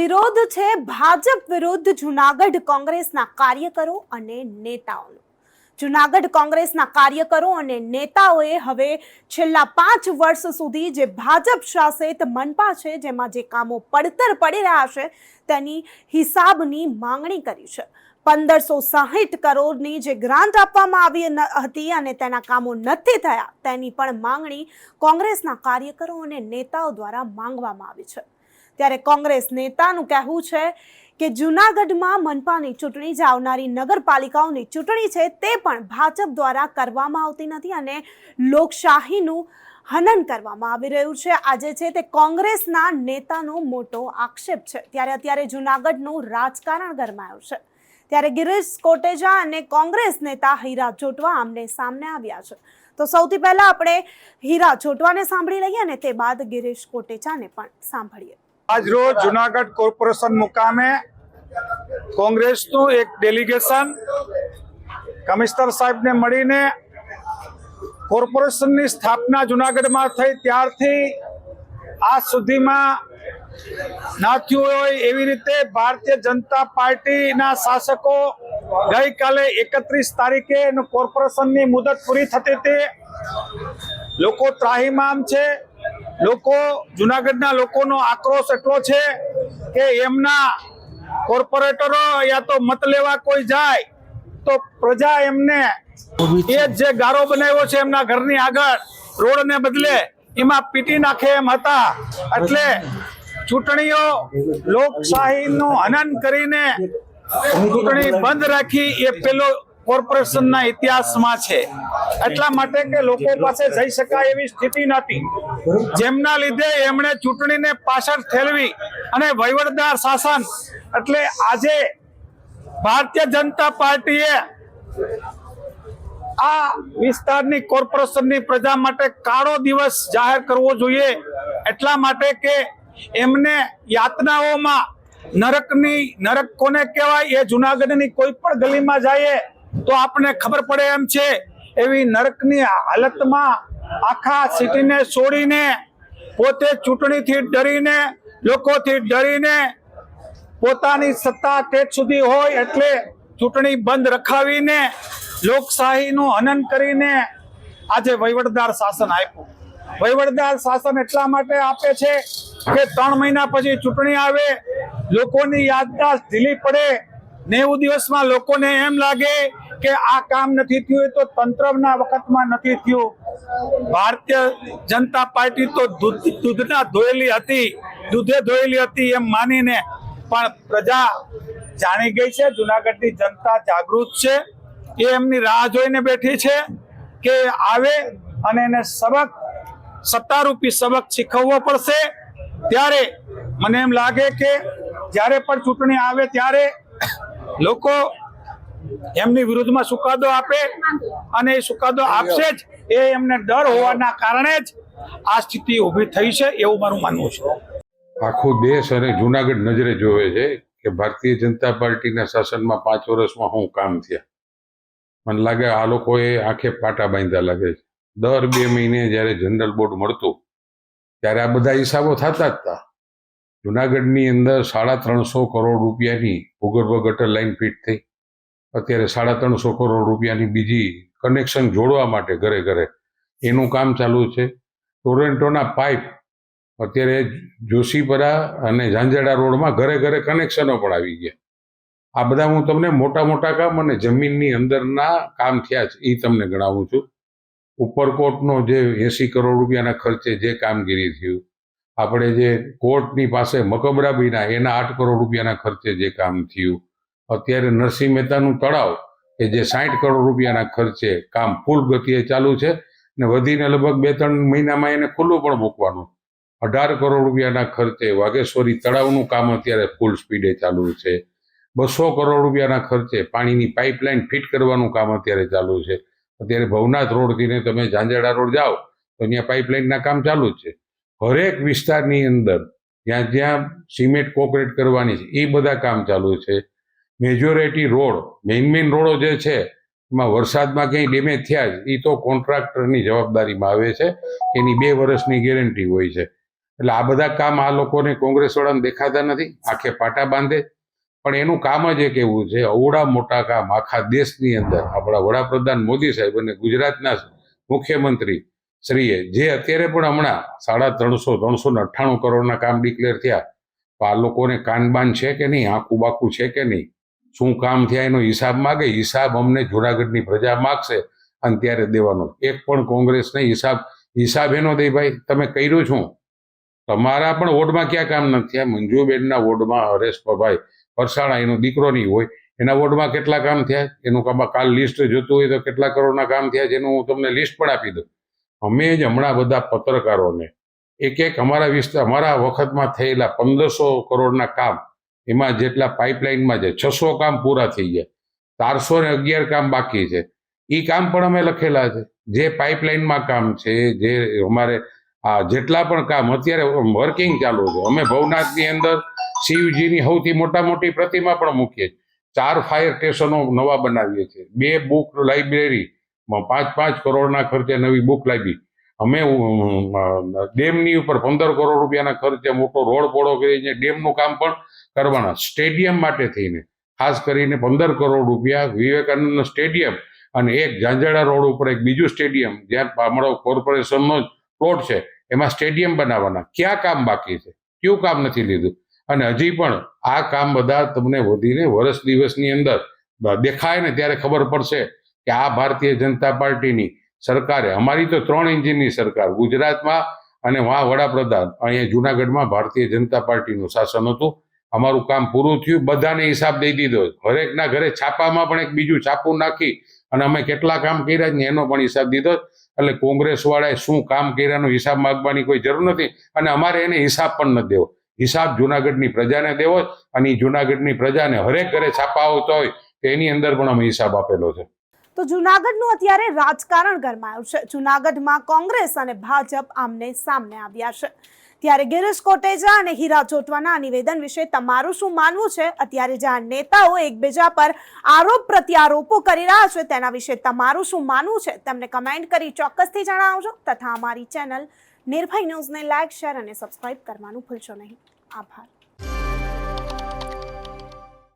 વિરોધ છે ભાજપ વિરુદ્ધ જુનાગઢ કોંગ્રેસના કાર્યકરો અને નેતાઓનો. જુનાગઢ કોંગ્રેસના કાર્યકરો અને નેતાઓએ હવે છેલ્લા પાંચ વર્ષ સુધી જે ભાજપ શાસિત મનપા છે, જેમાં જે કામો પડતર પડી રહ્યા છે, તેની હિસાબની માંગણી કરી છે. પંદરસો સાહીઠ કરોડની જે ગ્રાન્ટ આપવામાં આવી હતી અને તેના કામો નથી થયા, તેની પણ માંગણી કોંગ્રેસના કાર્યકરો અને નેતાઓ દ્વારા માંગવામાં આવી છે. ત્યારે કોંગ્રેસ નેતાનું કહેવું છે કે જૂનાગઢમાં મનપાની ચૂંટણી જે આવનારી નગરપાલિકાઓની ચૂંટણી છે તે પણ ભાજપ દ્વારા કરવામાં આવતી નથી અને લોકશાહીનું હનન કરવામાં આવી રહ્યું છે. આજે છે તે કોંગ્રેસના નેતાનો મોટો આક્ષેપ છે. ત્યારે અત્યારે જૂનાગઢનું રાજકારણ ગરમાયું છે. ત્યારે ગિરીશ કોટેજા અને કોંગ્રેસ નેતા હીરા જોટવા આમને સામને આવ્યા છે. તો સૌથી પહેલા આપણે હીરા જોટવાને સાંભળી લઈએ અને તે બાદ ગિરીશ કોટેજાને પણ સાંભળીએ. આજરોજ જુનાગઢ કોર્પોરેશન મુકામે કોંગ્રેસનું એક ડેલિગેશન કમિશનર સાહેબને મળીને કોર્પોરેશનની સ્થાપના જુનાગઢમાં થઈ. ત્યારથી આજ સુધીમાં ના થયું હોય એવી રીતે ભારતીય જનતા પાર્ટીના શાસકો ગઈકાલે એકત્રીસ તારીખે કોર્પોરેશનની મુદત પૂરી થતી હતી. લોકો ત્રાહીમામ છે. લોકો, જુનાગઢના લોકોનો આક્રોશ એટલો છે કે એમના કોર્પોરેટરો યા તો મત લેવા કોઈ જાય, તો પ્રજા એમને એ જે ગારો બનાવ્યો છે એમના ઘરની આગળ, રોડને બદલે એમાં પીટી નાખે એમ હતા. એટલે ચૂંટણીઓ લોકશાહીનું હનન કરીને ચૂંટણી બંધ રાખી એ પેલો કોર્પોરેશનના ઇતિહાસમાં છે. એટલા માટે કે લોકો પાસે જઈ શકાય એવી સ્થિતિ નથી. જેમના લીધે એમણે ચૂંટણીને પાછળ ઠેલવી અને વહીવટદાર શાસન એટલે આજે ભારતીય જનતા પાર્ટીએ આ વિસ્તારની કોર્પોરેશનની પ્રજા માટે કાળો દિવસ જાહેર કરવો જોઈએ. એટલા માટે કે એમને યાતનાઓમાં નરકની, નરક કોને કહેવાય? એ જુનાગઢની કોઈ પણ ગલીમાં જઈએ તો આપણને ખબર પડે એમ છે, એવી નરકની હાલતમાં આખા સિટીને છોડીને, પોતે ચૂંટણીથી ડરીને, લોકોથી ડરીને પોતાની સત્તા ટેટ સુધી હોય એટલે ચૂંટણી બંધ રખાવીને, લોકશાહીનું હનન કરીને આજે વહીવટદાર શાસન આપ્યું. વહીવટદાર શાસન એટલા માટે આપે છે કે ત્રણ મહિના પછી ચૂંટણી આવે, લોકોની યાદદાસ્ત ઢીલી પડે, નેવું દિવસમાં લોકોને એમ લાગે કે આ કામ નથી થયું એ તો તંત્રના વખતમાં નથી થયું. ભારતીય જનતા પાર્ટી તો દૂધ, દૂધના ધોયેલી હતી, દૂધે ધોયેલી હતી એમ માનીને પણ પ્રજા જાણી ગઈ છે, જુનાગઢની જનતા જાગૃત છે, એ એમની રાહ જોઈને બેઠી છે કે આવે અને એને સબક, સત્તારૂપી સબક શીખવવો પડશે. ત્યારે મને એમ લાગે કે જ્યારે પણ ચૂંટણી આવે ત્યારે લોકો એમની વિરુદ્ધમાં ચુકાદો આપે અને એ ચુકાદો આપશે જ. એ એમને ડર હોવાના કારણે જ આ સ્થિતિ ઊભી થઈ છે એવું મારું માનવું છે. આખો દેશ અને જુનાગઢ નજરે જોવે છે કે ભારતીય જનતા પાર્ટીના શાસનમાં પાંચ વર્ષમાં હું કામ થયા. મને લાગે આ લોકોએ આંખે પાટા બાંધ્યા લાગે છે. દર બે મહિને જ્યારે જનરલ બોર્ડ મળતું, ત્યારે આ બધા હિસાબો થતા જ હતા. જુનાગઢની અંદર સાડા ત્રણસો કરોડ રૂપિયાની ભૂગર્ભ ગટર લાઈન ફિટ થઈ. અત્યારે સાડા ત્રણસો કરોડ રૂપિયાની બીજી કનેક્શન જોડવા માટે ઘરે ઘરે. એનું કામ ચાલુ છે. ટોરેન્ટોના પાઇપ અત્યારે જોશીપરા અને ઝાંઝેડા રોડમાં ઘરે ઘરે કનેક્શનો પણ આવી ગયા. આ બધા હું તમને મોટા મોટા કામ અને જમીનની અંદરના કામ થયા છે એ તમને ગણાવું છું. ઉપરકોટનો જે એંસી કરોડ રૂપિયાના ખર્ચે જે કામગીરી થયું, આપણે જે કોર્ટની પાસે મકબરાબીના એના આઠ કરોડ રૂપિયાના ખર્ચે જે કામ થયું અત્યારે નરસિંહ મહેતાનું તળાવ, કે જે સાઠ કરોડ રૂપિયાના ખર્ચે કામ ફૂલ ગતિએ ચાલુ છે ને વધીને લગભગ બે ત્રણ મહિનામાં એને ખુલ્લું પણ મૂકવાનું. અઢાર કરોડ રૂપિયાના ખર્ચે વાઘેશ્વરી તળાવનું કામ અત્યારે ફૂલ સ્પીડે ચાલુ છે. બસો કરોડ રૂપિયાના ખર્ચે પાણીની પાઇપલાઇન ફિટ કરવાનું કામ અત્યારે ચાલુ છે. અત્યારે ભવનાથ રોડથી ને તમે ઝાંઝેડા રોડ જાઓ, તો ત્યાં પાઇપલાઇનના કામ ચાલુ જ છે. હરેક વિસ્તારની અંદર જ્યાં જ્યાં સિમેન્ટ કોન્ક્રીટ કરવાની છે, એ બધા કામ ચાલુ છે. મેજોરિટી રોડ મેઇન મેઇન રોડો જે છે, એમાં વરસાદમાં ક્યાંય ડેમેજ થયા જ એ તો કોન્ટ્રાક્ટરની જવાબદારીમાં આવે છે. એની બે વર્ષની ગેરંટી હોય છે. એટલે આ બધા કામ આ લોકોને કોંગ્રેસવાળાને દેખાતા નથી, આખે પાટા બાંધે. પણ એનું કામ જ એક એવું છે અવડા મોટા કામ આખા દેશની અંદર. આપણા વડાપ્રધાન મોદી સાહેબ અને ગુજરાતના મુખ્યમંત્રી શ્રીએ જે અત્યારે પણ હમણાં સાડા ત્રણસો ત્રણસો ને અઠ્ઠાણું કરોડના કામ ડિક્લેર થયા. તો આ લોકોને કાનબાન છે કે નહીં આંકુ બાકુ છે કે નહીં? શું કામ થયા એનો હિસાબ માગે, હિસાબ અમને જુનાગઢની પ્રજા માગશે અને ત્યારે દેવાનો. એક પણ કોંગ્રેસને હિસાબ હિસાબ એનો દે ભાઈ, તમે કર્યું છું તમારા પણ વોર્ડમાં ક્યાં કામ નથી થયા? મંજુબેનના વોર્ડમાં હરેશભાઈ પરસાણા એનો દીકરો નહીં હોય. એના વોર્ડમાં કેટલા કામ થયા? એનું કામ કાલ લિસ્ટ જોતું હોય તો કેટલા કરોડના કામ થયા જેનું હું તમને લિસ્ટ પણ આપી દઉં. અમે જ હમણાં બધા પત્રકારોને એક એક અમારા વિસ્તાર અમારા વખતમાં થયેલા પંદરસો કરોડના કામ એમાં જેટલા પાઇપલાઇનમાં છે, છસો કામ પૂરા થઈ ગયા. ચારસો ને અગિયાર કામ બાકી છે. એ કામ પણ અમે લખેલા છે. જે પાઇપલાઇનમાં કામ છે, જે અમારે આ જેટલા પણ કામ, અત્યારે વર્કિંગ ચાલુ છે. અમે ભવનાથની અંદર શિવજીની સૌથી મોટા મોટી પ્રતિમા પણ મૂકીએ છીએ. ચાર ફાયર સ્ટેશનો નવા બનાવીએ છીએ. બે બુક લાઇબ્રેરીમાં પાંચ પાંચ કરોડના ખર્ચે નવી બુક લાઇબ્રેરી અમે, ડેમની ઉપર પંદર કરોડ રૂપિયાના ખર્ચે મોટો રોડ પોળો કરીને ડેમનું કામ પણ કરવાના. સ્ટેડિયમ માટે થઈને, ખાસ કરીને પંદર કરોડ રૂપિયા વિવેકાનંદ સ્ટેડિયમ અને એક ઝાંઝાડા રોડ ઉપર એક બીજું સ્ટેડિયમ, જ્યાં અમારો કોર્પોરેશનનો જ પ્લોટ છે, એમાં સ્ટેડિયમ બનાવવાના. ક્યાં કામ બાકી છે? કયું કામ નથી લીધું? અને હજી પણ આ કામ બધા તમને વધીને વર્ષ દિવસની અંદર દેખાય ને ત્યારે ખબર પડશે કે આ ભારતીય જનતા પાર્ટીની સરકારે, અમારી તો ત્રણ ઇન્જિનની સરકાર, ગુજરાતમાં અને વहाँ વડાપ્રધાન, અહીંયા જુનાગઢમાં ભારતીય જનતા પાર્ટીનું શાસન હતું. અમારું કામ પૂરું થયું, બધાને હિસાબ દઈ દીધો. હરેકના ઘરે છાપામાં પણ એક બીજું છાપું નાખી અને અમે કેટલા કામ કર્યા ને એનો પણ હિસાબ દીધો એટલે કોંગ્રેસ વાળાએ શું કામ કર્યાનો હિસાબ માંગવાની કોઈ જરૂર નથી અને અમારે એને હિસાબ પણ નથી દેવો. હિસાબ જુનાગઢની પ્રજાને દેવો અને જુનાગઢની પ્રજાને હરેક ઘરે છાપા આવતા હોય તો એની અંદર પણ અમે હિસાબ આપેલો છે. તો જુનાગઢનું અત્યારે રાજકારણ ગરમાયું છે. જુનાગઢમાં કોંગ્રેસ અને ભાજપ આમને સામને આવ્યા છે. ત્યારે ગિરીશ કોટેજા અને હીરા ચોટવાના નિવેદન વિશે તમારું શું માનવું છે? અત્યારે જ્યાં નેતાઓ એકબીજા પર આરોપ પ્રત્યારોપો કરી રહ્યા છે, તેના વિશે તમારું શું માનવું છે? તેમને કમેન્ટ કરી ચોક્કસથી જણાવજો તથા અમારી ચેનલ નિર્ભય ન્યૂઝને લાઇક શેર અને સબસ્ક્રાઇબ કરવાનું ભૂલશો નહીં. આભાર.